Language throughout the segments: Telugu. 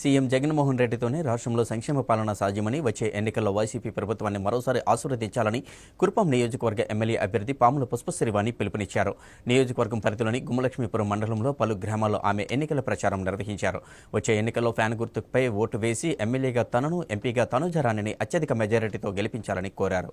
సీఎం జగన్మోహన్ రెడ్డితోనే రాష్ట్రంలో సంక్షేమ పాలన సాధ్యమని వచ్చే ఎన్నికల్లో వైసీపీ ప్రభుత్వాన్ని మరోసారి ఆశీర్వదించాలని కురుపం నియోజకవర్గ ఎమ్మెల్యే అభ్యర్థి పాముల పుష్పశ్రీవాణి పిలుపునిచ్చారు. నియోజకవర్గం పరిధిలోని గుమ్మలక్ష్మీపురం మండలంలో పలు గ్రామాల్లో ఆమె ఎన్నికల ప్రచారం నిర్వహించారు. వచ్చే ఎన్నికల్లో ఫ్యాన్ గుర్తుపై ఓటు వేసి ఎమ్మెల్యేగా తనను ఎంపీగా తనుజరాణిని అత్యధిక మెజారిటీతో గెలిపించాలని కోరారు.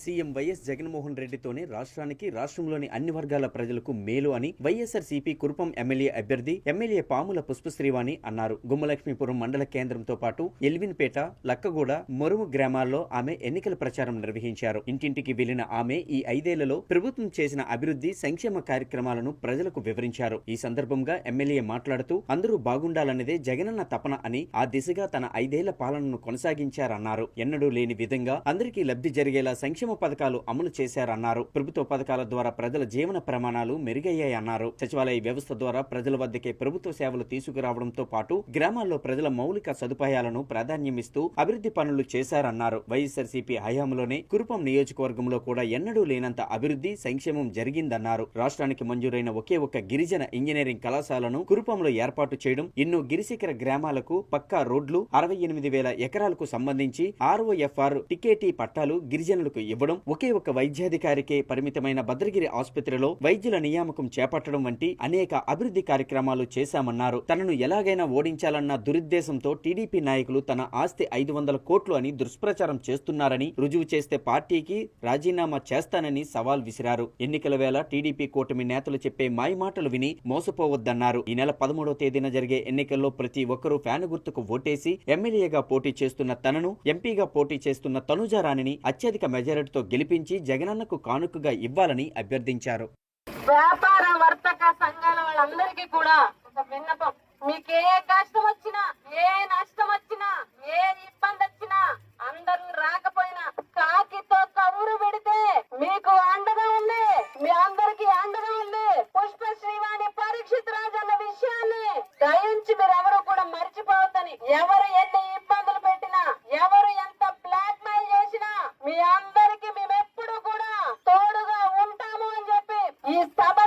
సీఎం వైఎస్ జగన్మోహన్ రెడ్డితోనే రాష్ట్రానికి రాష్ట్రంలోని అన్ని వర్గాల ప్రజలకు మేలు అని వైఎస్ఆర్ సిపి కురుపం ఎమ్మెల్యే అభ్యర్థి ఎమ్మెల్యే పాముల పుష్పశ్రీవాణి అన్నారు. గుమ్మలక్ష్మీపురం మండల కేంద్రంతో పాటు ఎల్విన్పేట లక్కగూడ మొరుము గ్రామాల్లో ఆమె ఎన్నికల ప్రచారం నిర్వహించారు. ఇంటింటికి వెళ్ళిన ఆమె ఈ ఐదేళ్ళలో ప్రభుత్వం చేసిన అభివృద్ధి సంక్షేమ కార్యక్రమాలను ప్రజలకు వివరించారు. ఈ సందర్భంగా ఎమ్మెల్యే మాట్లాడుతూ అందరూ బాగుండాలన్నదే జగనన్న తపన అని ఆ దిశగా తన ఐదేళ్ళ పాలనను కొనసాగించారన్నారు. ఎన్నడూ లేని విధంగా అందరికీ లబ్ధి జరిగేలా సంక్షేమ పథకాలు అమలు చేశారన్నారు. ప్రభుత్వ పథకాల ద్వారా ప్రజల జీవన ప్రమాణాలు మెరుగయ్యాయన్నారు. సచివాలయ వ్యవస్థ ద్వారా ప్రజల వద్దకే ప్రభుత్వ సేవలు తీసుకురావడంతో పాటు గ్రామాల్లో ప్రజల మౌలిక సదుపాయాలను ప్రాధాన్యమిస్తూ అభివృద్ధి పనులు చేశారన్నారు. వైఎస్ఆర్సీపీ హయాంలోనే కురుపం నియోజకవర్గంలో కూడా ఎన్నడూ లేనంత అభివృద్ధి సంక్షేమం జరిగిందన్నారు. రాష్ట్రానికి మంజూరైన ఒకే ఒక్క గిరిజన ఇంజనీరింగ్ కళాశాలను కురుపంలో ఏర్పాటు చేయడం ఎన్నో గిరిశిఖర గ్రామాలకు పక్కా రోడ్లు అరవై ఎనిమిది వేల ఎకరాలకు సంబంధించి ఆర్ఓఎఫ్ఆర్ టికేటీ పట్టాలు గిరిజనులకు ఇవ్వడం ఒకే ఒక వైద్యాధికారికే పరిమితమైన భద్రగిరి ఆసుపత్రిలో వైద్యుల నియామకం చేపట్టడం వంటి అనేక అభివృద్ధి కార్యక్రమాలు చేశామన్నారు. తనను ఎలాగైనా ఓడించాలన్న దురుద్దేశంతో టీడీపీ నాయకులు తన ఆస్తి ఐదు వందల కోట్లు అని దుష్ప్రచారం చేస్తున్నారని రుజువు చేస్తే పార్టీకి రాజీనామా చేస్తానని సవాల్ విసిరారు. ఎన్నికల వేళ టీడీపీ కూటమి నేతలు చెప్పే మాయమాటలు విని మోసపోవద్దన్నారు. ఈ నెల పదమూడవ తేదీన జరిగే ఎన్నికల్లో ప్రతి ఒక్కరూ ఫ్యాన్ గుర్తుకు ఓటేసి ఎమ్మెల్యేగా పోటీ చేస్తున్న తనను ఎంపీగా పోటీ చేస్తున్న తనుజారాణిని అత్యధిక మెజారిటీతో గెలిపించి జగనన్నకు కానుకగా ఇవ్వాలని అభ్యర్థించారు. వ్యాపార వర్తక సంఘాల వాళ్ళందరికీ కూడా ఒక విన్నపం. మీకు ఏ కష్టం వచ్చినా ఏ నష్టం వచ్చినా ఏ estaba